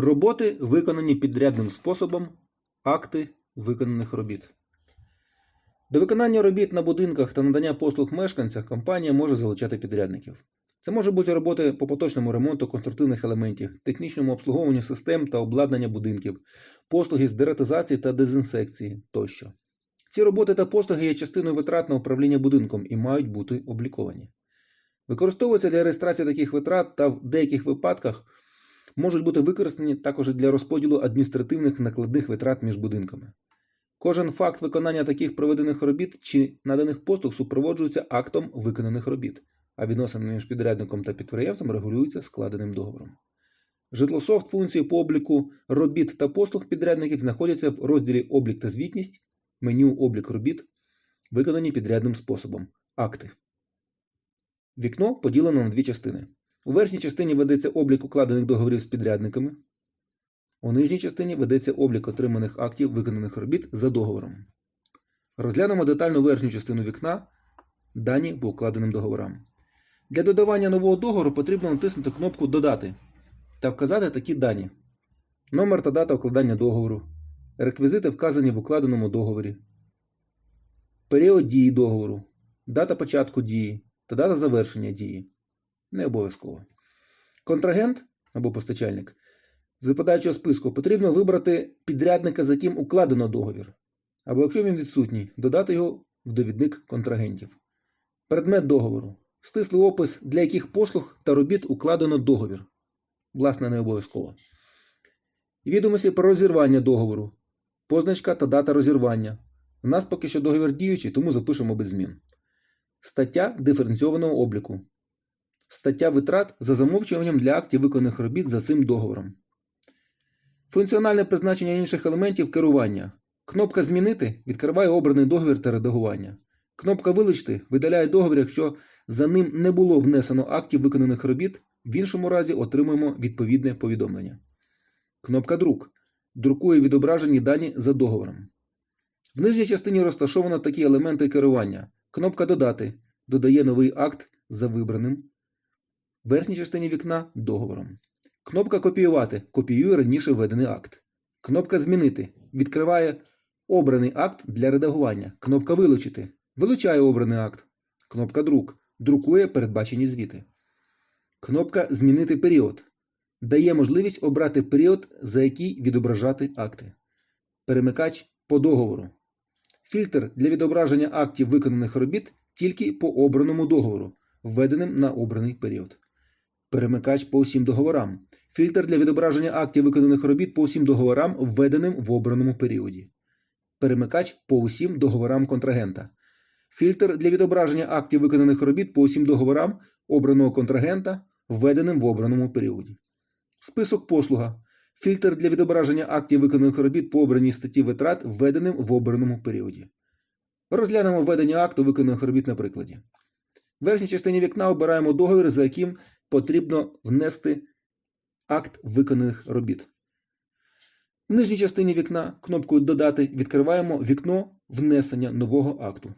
Роботи, виконані підрядним способом, акти виконаних робіт. До виконання робіт на будинках та надання послуг мешканцях компанія може залучати підрядників. Це може бути роботи по поточному ремонту конструктивних елементів, технічному обслуговуванню систем та обладнання будинків, послуги з дератизації та дезінсекції тощо. Ці роботи та послуги є частиною витрат на управління будинком і мають бути обліковані. Використовуються для реєстрації таких витрат та в деяких випадках можуть бути використані також для розподілу адміністративних накладних витрат між будинками. Кожен факт виконання таких проведених робіт чи наданих послуг супроводжується актом виконаних робіт, а відносини між підрядником та підприємством регулюються складеним договором. Житлософт функції по обліку робіт та послуг підрядників знаходяться в розділі Облік та звітність, меню Облік робіт, виконані підрядним способом акти. Вікно поділено на дві частини. У верхній частині ведеться облік укладених договорів з підрядниками. У нижній частині ведеться облік отриманих актів виконаних робіт за договором. Розглянемо детально верхню частину вікна, дані по укладеним договорам. Для додавання нового договору потрібно натиснути кнопку Додати та вказати такі дані: номер та дата укладання договору, реквізити вказані в укладеному договорі, період дії договору, дата початку дії та дата завершення дії. Не обов'язково. Контрагент або постачальник з випадаючого списку потрібно вибрати підрядника, з яким укладено договір. Або якщо він відсутній, додати його в довідник контрагентів. Предмет договору. Стислий опис, для яких послуг та робіт укладено договір. Власне, не обов'язково. Відомості про розірвання договору. Позначка та дата розірвання. У нас поки що договір діючий, тому запишемо без змін. Стаття диференційованого обліку. Стаття витрат за замовчуванням для актів виконаних робіт за цим договором. Функціональне призначення інших елементів керування. Кнопка Змінити відкриває обраний договір та редагування. Кнопка Вилучити видаляє договір, якщо за ним не було внесено актів виконаних робіт, в іншому разі отримуємо відповідне повідомлення. Кнопка Друк друкує відображені дані за договором. В нижній частині розташовано такі елементи керування. Кнопка Додати додає новий акт за вибраним. Верхній частині вікна договором. Кнопка Копіювати копіює раніше введений акт. Кнопка Змінити відкриває обраний акт для редагування. Кнопка Вилучити вилучає обраний акт. Кнопка Друк друкує передбачені звіти. Кнопка Змінити період дає можливість обрати період, за який відображати акти. Перемикач по договору. Фільтр для відображення актів виконаних робіт тільки по обраному договору, введеним на обраний період. Перемикач по усім договорам. Фільтр для відображення актів виконаних робіт по усім договорам, введеним в обраному періоді. Перемикач по усім договорам контрагента. Фільтр для відображення актів виконаних робіт по усім договорам обраного контрагента, введеним в обраному періоді. Список послуга. Фільтр для відображення актів виконаних робіт по обраній статті витрат, введеним в обраному періоді. Розглянемо введення акту виконаних робіт на прикладі. В верхній частині вікна обираємо договір, за яким потрібно внести акт виконаних робіт. В нижній частині вікна кнопкою Додати відкриваємо вікно внесення нового акту.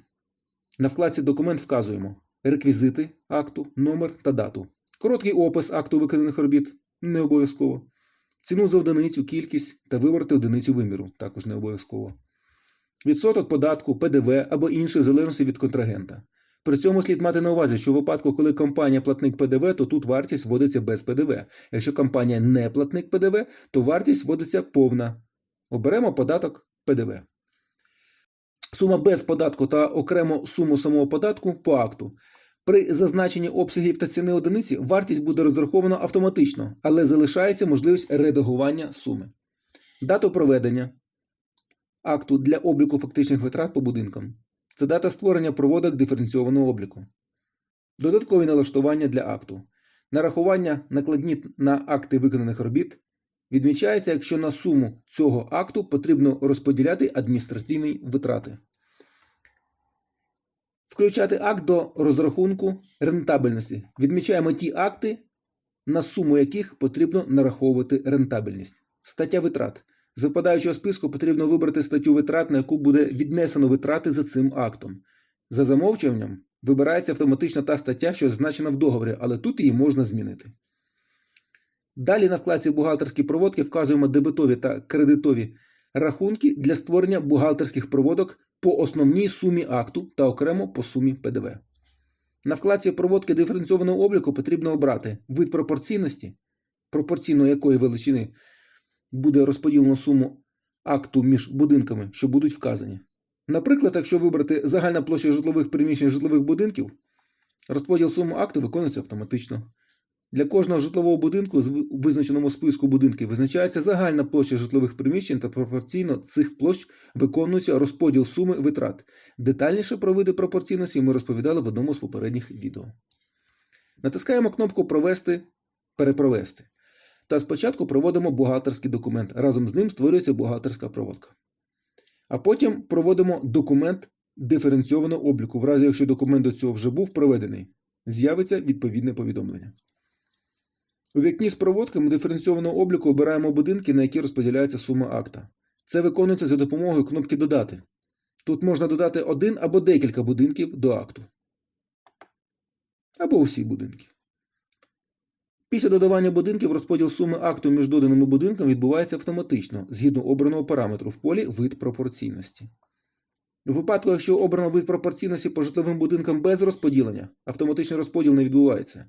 На вкладці Документ вказуємо реквізити акту, номер та дату. Короткий опис акту виконаних робіт не обов'язково. Ціну за одиницю, кількість та вибрати одиницю виміру також не обов'язково. Відсоток податку, ПДВ або інших залежності від контрагента. При цьому слід мати на увазі, що в випадку, коли компанія платник ПДВ, то тут вартість вводиться без ПДВ. Якщо компанія не платник ПДВ, то вартість вводиться повна. Оберемо податок ПДВ. Сума без податку та окремо суму самого податку по акту. При зазначенні обсягів та ціни одиниці вартість буде розрахована автоматично, але залишається можливість редагування суми. Дату проведення акту для обліку фактичних витрат по будинкам. Це дата створення проводок диференційованого обліку. Додаткові налаштування для акту. Нарахування накладні на акти виконаних робіт відмічається, якщо на суму цього акту потрібно розподіляти адміністративні витрати. Включати акт до розрахунку рентабельності. Відмічаємо ті акти, на суму яких потрібно нараховувати рентабельність. Стаття витрат. З випадаючого списку потрібно вибрати статтю витрат, на яку буде віднесено витрати за цим актом. За замовчуванням вибирається автоматично та стаття, що зазначена в договорі, але тут її можна змінити. Далі на вкладці бухгалтерські проводки вказуємо дебетові та кредитові рахунки для створення бухгалтерських проводок по основній сумі акту та окремо по сумі ПДВ. На вкладці проводки диференційованого обліку потрібно обрати вид пропорційності, пропорційно якої величини буде розподілено суму акту між будинками, що будуть вказані. Наприклад, якщо вибрати загальна площа житлових приміщень житлових будинків, розподіл суми акту виконується автоматично. Для кожного житлового будинку з визначеному списку будинків визначається загальна площа житлових приміщень та пропорційно цих площ виконується розподіл суми витрат. Детальніше про види пропорційності ми розповідали в одному з попередніх відео. Натискаємо кнопку Провести перепровести. Та спочатку проводимо бухгалтерський документ. Разом з ним створюється бухгалтерська проводка. А потім проводимо документ диференційованого обліку. В разі, якщо документ до цього вже був проведений, з'явиться відповідне повідомлення. У вікні з проводками диференційованого обліку обираємо будинки, на які розподіляється сума акта. Це виконується за допомогою кнопки Додати. Тут можна додати один або декілька будинків до акту. Або усі будинки. Після додавання будинків розподіл суми акту між доданими будинками відбувається автоматично згідно обраного параметру в полі вид пропорційності. У випадку, якщо обрано вид пропорційності по житловим будинкам без розподілення, автоматичний розподіл не відбувається.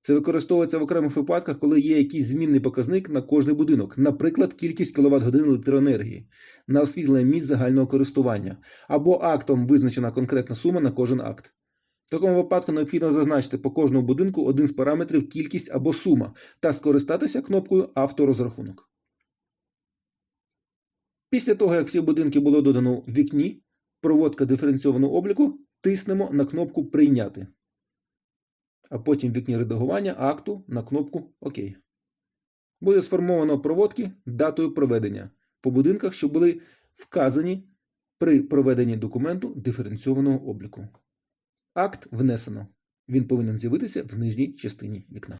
Це використовується в окремих випадках, коли є якийсь змінний показник на кожний будинок, наприклад, кількість кВт годин електроенергії на освітлення місць загального користування, або актом визначена конкретна сума на кожен акт. В такому випадку необхідно зазначити по кожному будинку один з параметрів кількість або сума та скористатися кнопкою Авторозрахунок. Після того, як всі будинки було додано в вікні, проводка диференційованого обліку, тиснемо на кнопку Прийняти. А потім в вікні редагування акту на кнопку ОК. Буде сформовано проводки датою проведення по будинках, що були вказані при проведенні документу диференційованого обліку. Акт внесено. Він повинен з'явитися в нижній частині вікна.